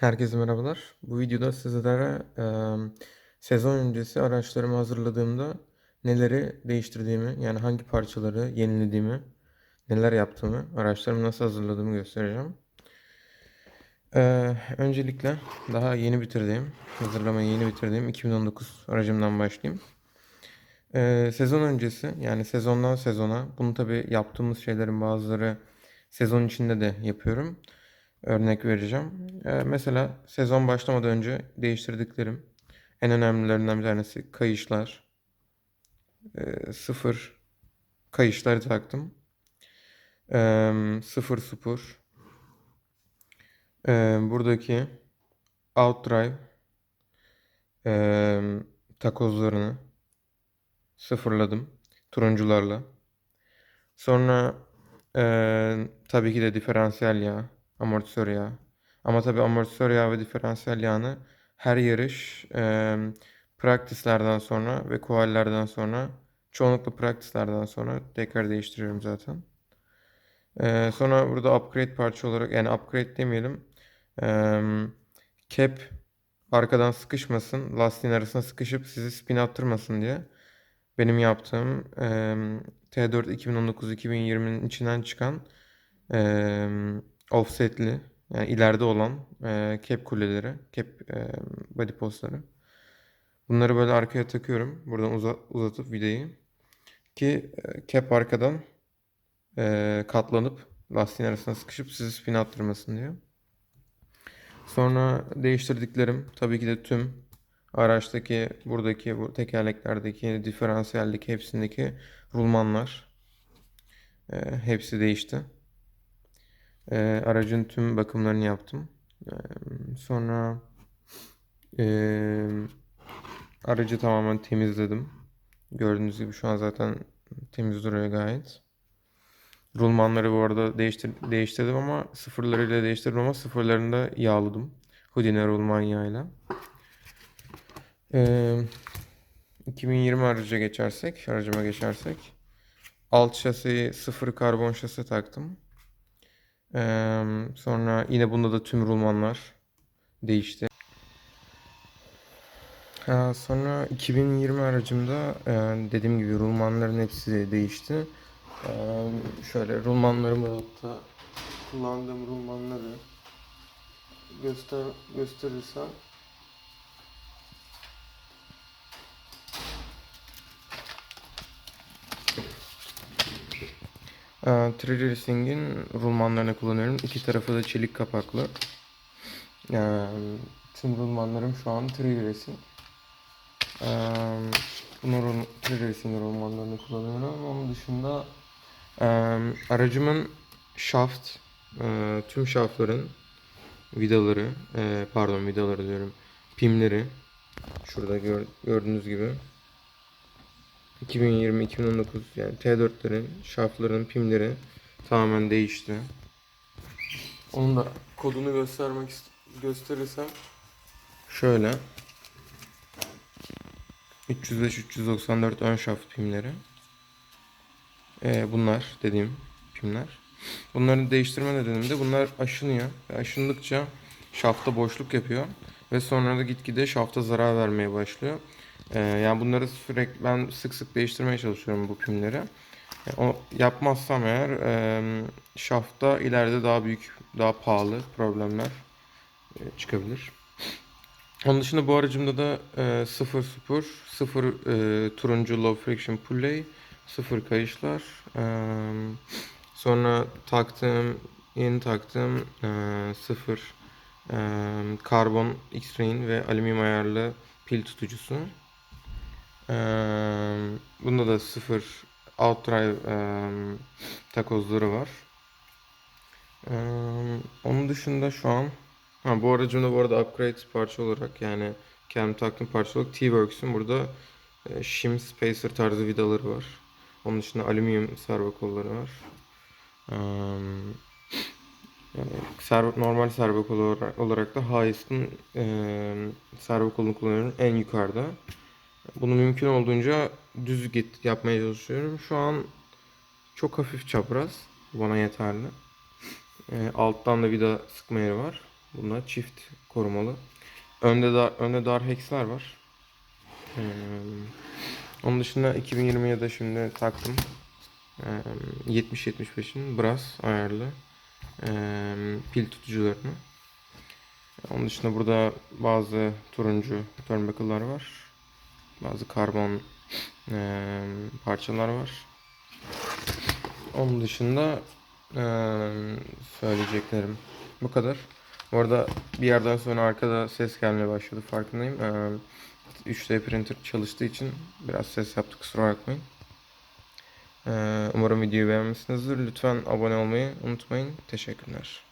Herkese merhabalar. Bu videoda sizlere eee, sezon öncesi araçlarımı hazırladığımda neleri değiştirdiğimi, yani hangi parçaları yenilediğimi, neler yaptığımı, araçlarımı nasıl hazırladığımı göstereceğim. Eee, öncelikle daha yeni bitirdiğim, hazırlamayı yeni bitirdiğim 2019 aracımdan başlayayım. Eee, sezon öncesi, yani sezondan sezona, bunu tabii yaptığımız şeylerin bazıları sezon içinde de yapıyorum. Örnek vereceğim. Eee, mesela sezon başlamadan önce değiştirdiklerim en önemlilerinden bir tanesi kayışlar. Eee, sıfır kayışları taktım. Eee, sıfır spur. Eee, buradaki outdrive eee, takozlarını sıfırladım turuncularla. Sonra eee, tabii ki de diferansiyel yağ, amortisör yağı. Ama tabii amortisör yağı ve diferansiyel yağını her yarış eee practice'lerden sonra ve quali'lerden sonra çoğunlukla practice'lerden sonra tekrar değiştiriyorum zaten. Eee, sonra burada upgrade parça olarak yani upgrade demeyelim. Eee, cap arkadan sıkışmasın, lastiğin arasına sıkışıp sizi spin attırmasın diye benim yaptığım eee, T4 2019-2020'nin içinden çıkan eee, offsetli yani ileride olan eee, cap kuleleri, cap eee, body postları. Bunları böyle arkaya takıyorum. Buradan uza- uzatıp vidayı ki eee, cap arkadan eee, katlanıp lastiğin arasına sıkışıp sizi spin attırmasın diye. Sonra değiştirdiklerim tabii ki de tüm araçtaki buradaki bu tekerleklerdeki diferansiyeldeki hepsindeki rulmanlar eee, hepsi değişti. Eee, aracın tüm bakımlarını yaptım. Eee, sonra eee, aracı tamamen temizledim. Gördüğünüz gibi şu an zaten temiz duruyor gayet. Rulmanları bu arada değiştir değiştirdim ama sıfırlarıyla değiştirdim ama sıfırlarını da yağladım. Houdini rulman yağıyla. Eee 2020 araca geçersek, aracıma geçersek. Alt şasiyi sıfır karbon şasi taktım. Eee, sonra yine bunda da tüm rulmanlar değişti. Ha, sonra 2020 aracımda e, dediğim gibi rulmanların hepsi değişti. E, şöyle rulmanlarımı hatta kullandığım rulmanları göster gösterirsem e, Tree Racing'in rulmanlarını kullanıyorum. İki tarafı da çelik kapaklı. E, tüm rulmanlarım şu an Tree Racing. Eee bunun Tree Racing rulmanlarını kullanıyorum. Onun dışında eee, aracımın shaft, eee, tüm şaftların vidaları, eee, pardon vidaları diyorum, pimleri şurada gör- gördüğünüz gibi 2020-2019 yani T4'lerin şaftların pimleri tamamen değişti. Onun da kodunu göstermek gösterirsem şöyle 305-394 ön şaft pimleri. Ee, bunlar dediğim pimler. Bunları değiştirme nedenim de bunlar aşınıyor. Ve aşındıkça şafta boşluk yapıyor. Ve sonra da gitgide şafta zarar vermeye başlıyor. Ee, yani bunları sürekli ben sık sık değiştirmeye çalışıyorum bu pimleri. E, o yapmazsam eğer e, şafta ileride daha büyük, daha pahalı problemler e, çıkabilir. Onun dışında bu aracımda da e, 0 spur, 0 e, turuncu low friction pulley, 0 kayışlar. E, sonra taktığım, yeni taktığım e, 0 e, karbon X-Ray'in ve alüminyum ayarlı pil tutucusu. Bunda da 0 outdrive takozları var. Onun dışında şu an Ha, bu aracımda bu arada upgrade parça olarak yani kendim taktığım parça olarak T-Works'ün burada shim spacer tarzı vidaları var. Onun dışında alüminyum servo kolları var. Yani servo, normal servo kolu olarak, olarak da Highest'ın e, servo kolunu kullanıyorum en yukarıda. Bunu mümkün olduğunca düz git yapmaya çalışıyorum. Şu an çok hafif çapraz. Bana yeterli. E, alttan da vida sıkma yeri var. Bunda çift korumalı. Önde dar, önde dar hex'ler var. Ee, onun dışında 2020'ye de şimdi taktım. Ee, 70-75'in brass ayarlı ee, pil tutucularını. Onun dışında burada bazı turuncu turnbuckle'lar var. Bazı karbon ee, parçalar var. Onun dışında ee, söyleyeceklerim bu kadar. Bu arada bir yerden sonra arkada ses gelmeye başladı farkındayım. Ee, 3D printer çalıştığı için biraz ses yaptı kusura bakmayın. Ee, umarım videoyu beğenmişsinizdir. Lütfen abone olmayı unutmayın. Teşekkürler.